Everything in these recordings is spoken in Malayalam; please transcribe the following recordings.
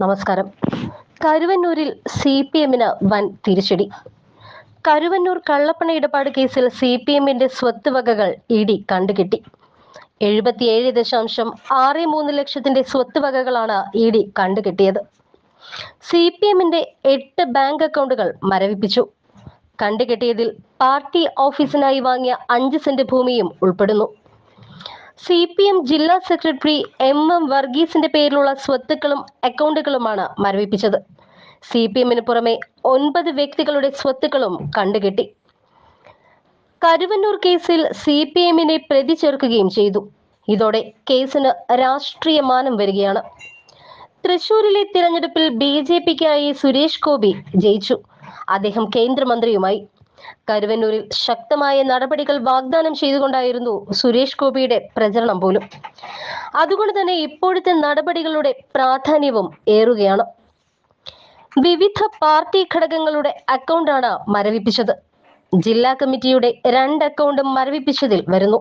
നമസ്കാരം. കരുവന്നൂരിൽ സി പി എമ്മിന് വൻ തിരിച്ചടി. കരുവന്നൂർ കള്ളപ്പണ ഇടപാട് കേസിൽ സി പി എമ്മിന്റെ സ്വത്ത് വകകൾ ഇ ഡി കണ്ടുകിട്ടി. എഴുപത്തിയേഴ് ദശാംശം ആറ് മൂന്ന് ലക്ഷത്തിന്റെ സ്വത്ത് വകകളാണ് ഇ ഡി കണ്ടുകിട്ടിയത്. സി പി എമ്മിന്റെ എട്ട് ബാങ്ക് അക്കൗണ്ടുകൾ മരവിപ്പിച്ചു. കണ്ടുകെട്ടിയതിൽ പാർട്ടി ഓഫീസിനായി വാങ്ങിയ അഞ്ച് സെന്റ് ഭൂമിയും ഉൾപ്പെടുന്നു. സി പി എം ജില്ലാ സെക്രട്ടറി എം എം വർഗീസിന്റെ പേരിലുള്ള സ്വത്തുക്കളും അക്കൗണ്ടുകളുമാണ് മരവിപ്പിച്ചത്. സി പി എമ്മിന് പുറമെ ഒൻപത് വ്യക്തികളുടെ സ്വത്തുക്കളും കണ്ടുകെട്ടി. കരുവന്നൂർ കേസിൽ സി പി എമ്മിനെ പ്രതി ചേർക്കുകയും ചെയ്തു. ഇതോടെ കേസിന് രാഷ്ട്രീയ മാനം വരികയാണ്. തൃശൂരിലെ തിരഞ്ഞെടുപ്പിൽ ബി ജെ പിക്കായി സുരേഷ് ഗോപി ജയിച്ചു. അദ്ദേഹം കേന്ദ്രമന്ത്രിയുമായി. കരുവന്നൂരിൽ ശക്തമായ നടപടികൾ വാഗ്ദാനം ചെയ്തുകൊണ്ടായിരുന്നു സുരേഷ് ഗോപിയുടെ പ്രചരണം പോലും. അതുകൊണ്ട് തന്നെ ഇപ്പോഴത്തെ നടപടികളുടെ പ്രാധാന്യവും ഏറുകയാണ്. വിവിധ പാർട്ടി ഘടകങ്ങളുടെ അക്കൗണ്ടാണ് മരവിപ്പിച്ചത്. ജില്ലാ കമ്മിറ്റിയുടെ രണ്ട് അക്കൗണ്ടും മരവിപ്പിച്ചതിൽ വരുന്നു.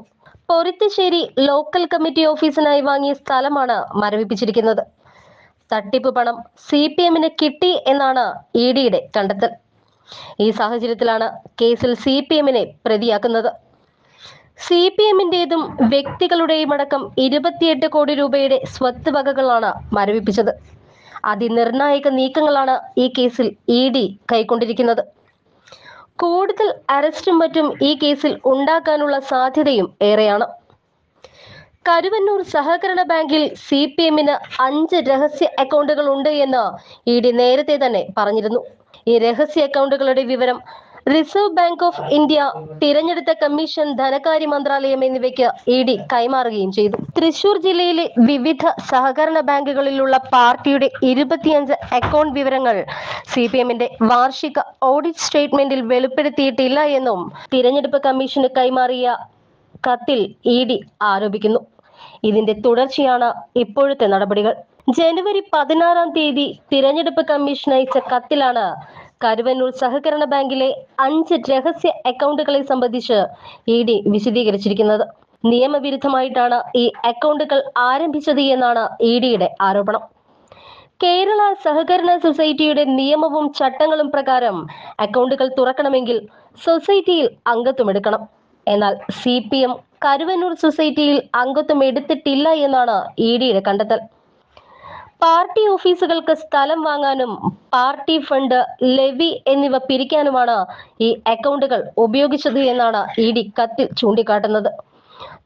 പൊരുത്തശ്ശേരി ലോക്കൽ കമ്മിറ്റി ഓഫീസിനായി വാങ്ങിയ സ്ഥലമാണ് മരവിപ്പിച്ചിരിക്കുന്നത്. തട്ടിപ്പ് പണം സി പി എമ്മിന് കിട്ടി എന്നാണ് ഇ ഡിയുടെ കണ്ടെത്തൽ. ഈ സാഹചര്യത്തിലാണ് കേസിൽ സി പി എമ്മിനെ പ്രതിയാക്കുന്നത്. സി പി എമ്മിന്റേതും വ്യക്തികളുടെയും അടക്കം ഇരുപത്തിയെട്ട് കോടി രൂപയുടെ സ്വത്ത് വകകളാണ് മരവിപ്പിച്ചത്. അതിനിർണായക നീക്കങ്ങളാണ് ഈ കേസിൽ ഇ ഡി കൈക്കൊണ്ടിരിക്കുന്നത്. കൂടുതൽ അറസ്റ്റും മറ്റും ഈ കേസിൽ ഉണ്ടാക്കാനുള്ള സാധ്യതയും ഏറെയാണ്. കരുവന്നൂർ സഹകരണ ബാങ്കിൽ സി പി എമ്മിന് അഞ്ച് രഹസ്യ അക്കൗണ്ടുകൾ ഉണ്ട് എന്ന് ഇ ഡി നേരത്തെ തന്നെ പറഞ്ഞിരുന്നു. ഈ രഹസ്യ അക്കൗണ്ടുകളുടെ വിവരം റിസർവ് ബാങ്ക് ഓഫ് ഇന്ത്യ തിരഞ്ഞെടുത്ത കമ്മീഷൻ ധനകാര്യ മന്ത്രാലയം എന്നിവയ്ക്ക് ഇ ഡി കൈമാറുകയും ചെയ്തു. തൃശൂർ ജില്ലയിലെ വിവിധ സഹകരണ ബാങ്കുകളിലുള്ള പാർട്ടിയുടെ ഇരുപത്തിയഞ്ച് അക്കൗണ്ട് വിവരങ്ങൾ സി പി എമ്മിന്റെ വാർഷിക ഓഡിറ്റ് സ്റ്റേറ്റ്മെന്റിൽ വെളിപ്പെടുത്തിയിട്ടില്ല എന്നും തിരഞ്ഞെടുപ്പ് കമ്മീഷന് കൈമാറിയ കത്തിൽ ഇ ഡി ആരോപിക്കുന്നു. ഇതിന്റെ തുടർച്ചയാണ് ഇപ്പോഴത്തെ നടപടികൾ. ജനുവരി പതിനാറാം തീയതി തിരഞ്ഞെടുപ്പ് കമ്മീഷൻ അയച്ച കത്തിലാണ് കരുവന്നൂർ സഹകരണ ബാങ്കിലെ അഞ്ച് രഹസ്യ അക്കൗണ്ടുകളെ സംബന്ധിച്ച് ഇ ഡി വിശദീകരിച്ചിരിക്കുന്നത്. നിയമവിരുദ്ധമായിട്ടാണ് ഈ അക്കൗണ്ടുകൾ ആരംഭിച്ചത് എന്നാണ് ഇ ഡിയുടെ ആരോപണം. കേരള സഹകരണ സൊസൈറ്റിയുടെ നിയമവും ചട്ടങ്ങളും പ്രകാരം അക്കൗണ്ടുകൾ തുറക്കണമെങ്കിൽ സൊസൈറ്റിയിൽ അംഗത്വം എടുക്കണം. എന്നാൽ സി പി എം കരുവന്നൂർ സൊസൈറ്റിയിൽ അംഗത്വം എടുത്തിട്ടില്ല എന്നാണ് ഇ ഡിയുടെ കണ്ടെത്തൽ. പാർട്ടി ഓഫീസുകൾക്ക് സ്ഥലം വാങ്ങാനും പാർട്ടി ഫണ്ട് ലെവി എന്നിവ പിരിക്കാനുമാണ് ഈ അക്കൗണ്ടുകൾ ഉപയോഗിച്ചത് എന്നാണ് ഇ ഡി കത്തിൽ ചൂണ്ടിക്കാട്ടുന്നത്.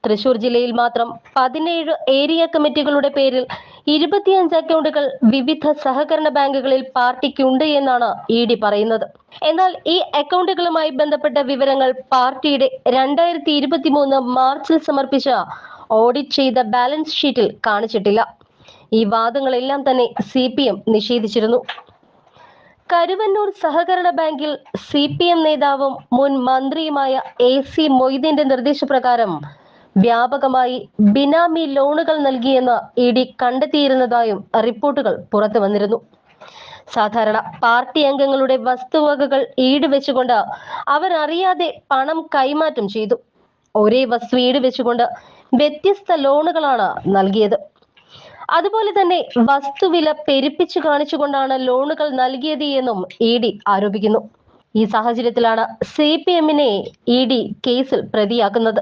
തൃശൂർ ജില്ലയിൽ മാത്രം പതിനേഴ് ഏരിയ കമ്മിറ്റികളുടെ പേരിൽ ഇരുപത്തിയഞ്ച് അക്കൗണ്ടുകൾ വിവിധ സഹകരണ ബാങ്കുകളിൽ പാർട്ടിക്കുണ്ട് എന്നാണ് ഇ ഡി പറയുന്നത്. എന്നാൽ ഈ അക്കൗണ്ടുകളുമായി ബന്ധപ്പെട്ട വിവരങ്ങൾ പാർട്ടിയുടെ രണ്ടായിരത്തി ഇരുപത്തി മാർച്ചിൽ സമർപ്പിച്ച ഓഡിറ്റ് ചെയ്ത ബാലൻസ് ഷീറ്റിൽ കാണിച്ചിട്ടില്ല. ഈ വാദങ്ങളെല്ലാം തന്നെ സി പി എം നിഷേധിച്ചിരുന്നു. കരുവന്നൂർ സഹകരണ ബാങ്കിൽ സി പി എം നേതാവും മുൻ മന്ത്രിയുമായ എ സി മൊയ്തീന്റെ നിർദ്ദേശപ്രകാരം വ്യാപകമായി ബിനാമി ലോണുകൾ നൽകിയെന്ന് ഇ ഡി കണ്ടെത്തിയിരുന്നതായും റിപ്പോർട്ടുകൾ പുറത്തു വന്നിരുന്നു. സാധാരണ പാർട്ടി അംഗങ്ങളുടെ വസ്തുവകകൾ ഈട് വെച്ചുകൊണ്ട് അവർ അറിയാതെ പണം കൈമാറ്റം ചെയ്തു. ഒരേ വസ്തു ഈട് വെച്ചുകൊണ്ട് വ്യത്യസ്ത ലോണുകളാണ് നൽകിയത്. അതുപോലെ തന്നെ വസ്തുവില പെരുപ്പിച്ചു കാണിച്ചുകൊണ്ടാണ് ലോണുകൾ നൽകിയത് എന്നും ഇ ഡി ആരോപിക്കുന്നു. ഈ സാഹചര്യത്തിലാണ് സി പി എമ്മിനെ ഇ ഡി കേസിൽ പ്രതിയാക്കുന്നത്.